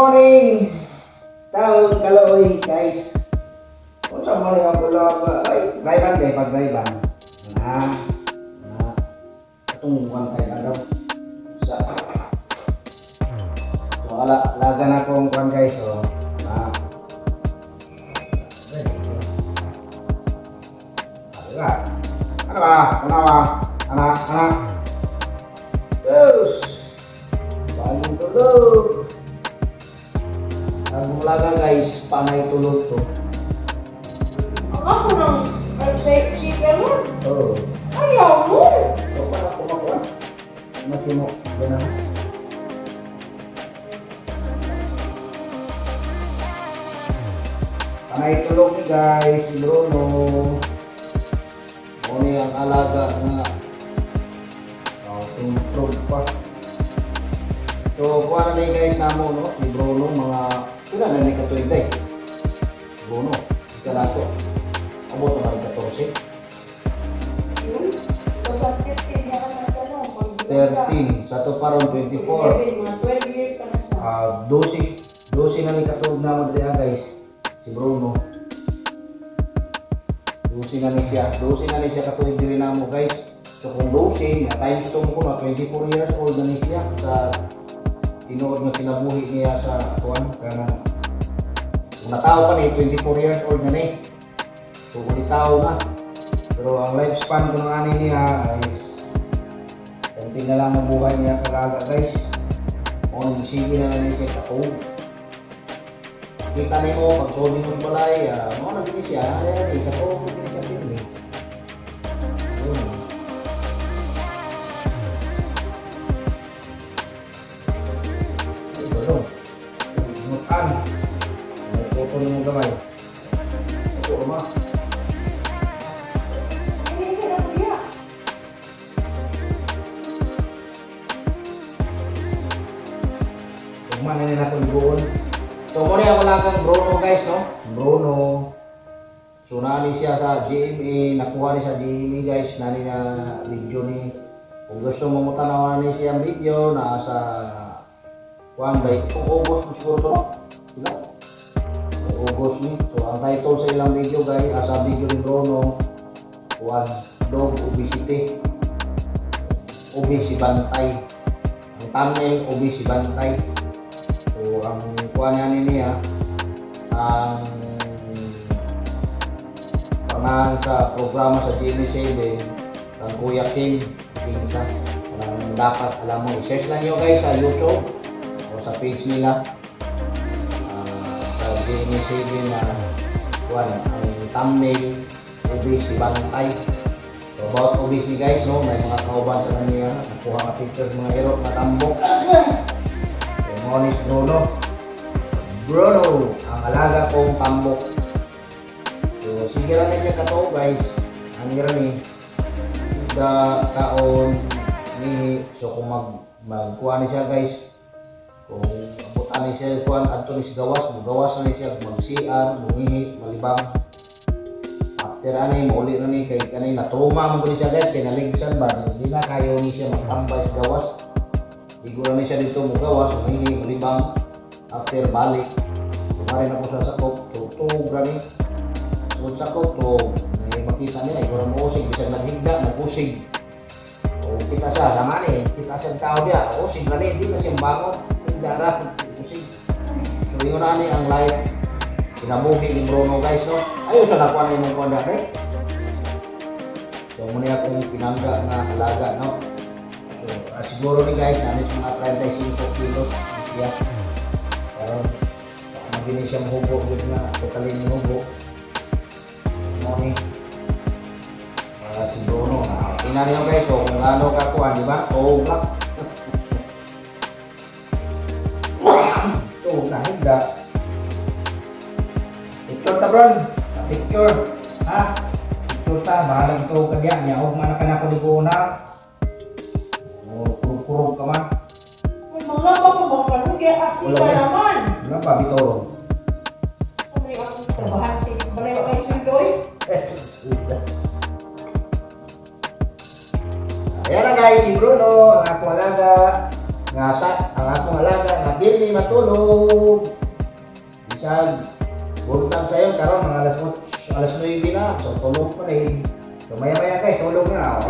morning! Taon kaloy, guys. Kung sa morning ako lang, ay, driver kay pag driver. Na, na, itong one time ano. Sa, so, ala, laga na akong kwan guys, so, na, Ala, ano ba? Ano ba? Ano? Ano? Terus, bagong tulog. Ang laga guys, panay tulog to. Ako nang safety ganun. Oh. Ayaw mo. So, para kumakuha. Masimo. Ganun. Panay tulog ni guys, si Bruno. Muni ang alaga nga. Oh, tumutulog pa. So, kuha na guys namo, no? Si Bruno, mga... Sila na ni katuig day. Bruno, ika na to. Amo to na 14. Yun. Basta 15 niya ka na tanong. Pag- 13. Sa to paron 24. 11, mga 12 years ka na siya. Ah, 12. 12 na ni katulog na mo diri guys. Si Bruno. 12 na ni siya. 12 na ni siya katulog diri na mo guys. So kung 12, na times 2 mo ko na 24 years old na ni siya sa tinuod nga kinabuhi niya sa kuan kanang kung natao pa ni 24 years old na ni. So kung tao na. Pero ang lifespan ko ng ani niya ay konti na lang ang buhay niya kalaga guys. O sige na lang siya katulog. Kita ni mo, pag sodi mo sa balay, ah, mo na siya, katulog mo gini siya Tugma na nila kung buon. So, muna ako lang kang Bruno guys, no? Bruno. So, nani siya sa GMA, nakuha ni sa GMA guys, nani na video ni. Kung gusto mo mo tanawan ni siya ang video, nasa Juan by kung August mo siguro to? Sila? August ni. So, ang title sa ilang video guys, asa video ni Bruno, Juan Dog Obesity. Obesi Bantay. Ang thumbnail, Obesi Bantay. Ang kuha niya niya, ang pangalan sa programa sa GMA7, ang Kuya Kim, Kinsa. Ang dapat alam mo, i-search lang nyo guys sa YouTube o sa page nila. Ah, sa GMA7 na kuha ang thumbnail, Obesi Bantay. So, about Obesi guys, no, may mga kauban sa kanya, nakuha nga pictures mga erot na tambok. Demonis Bruno. Bruno, ang alaga kong tambok. So, sige lang na siya guys. Ang gira ni. Da taon ni so kung mag magkuha ni siya guys. Kung abutan ni siya kuan adto ni gawas, gawas na ni siya mag-CR, mungihi, malibang. After ani mauli na ni kay kanay natuma mo ni siya guys kay naligsan ba hindi na kayo ni siya magtambay sa gawas. Siguro ni siya dito mo gawas, mangingi, malibang. After balik, kumarin ako sa sakop, tutog gani. So sa sakop, to, may makita nila, siguro mo usig, bisag naghigda, nagusig. O kita siya, naman eh, kita ang tao niya, usig gani, hindi na siyang bangon, higda ra, usig. So yun na ang live, kinabuhi ni Bruno guys, no? Ayun sa nakuha na yung konda eh. So muna akong pinangga na alaga, no? So, ah, siguro ni guys, nanis mga 35 Pero, baka magini siya mahubo yun na, totalin yung hubo. Morning. Para si Bruno, na tingnan niyo guys, so kung ano ka kuha, di ba? Oh, black. Ito, nahigda. Picture ta. Picture. Ha? Picture ta, bahalang ito ka diyan. Yaog man ka na ko di ko na. Kurog-kurog ka man. Ano pa, bitoro? Sabi ako trabahan si Balayo kay Sundoy. Ayan na guys, si Bruno, ang akong alaga. Nga sa, ang akong alaga, nga dili matulog. Bisag bultang sa'yo, karon mga alas 8, alas 9 na, so tulog pa rin. So maya maya kay tulog na,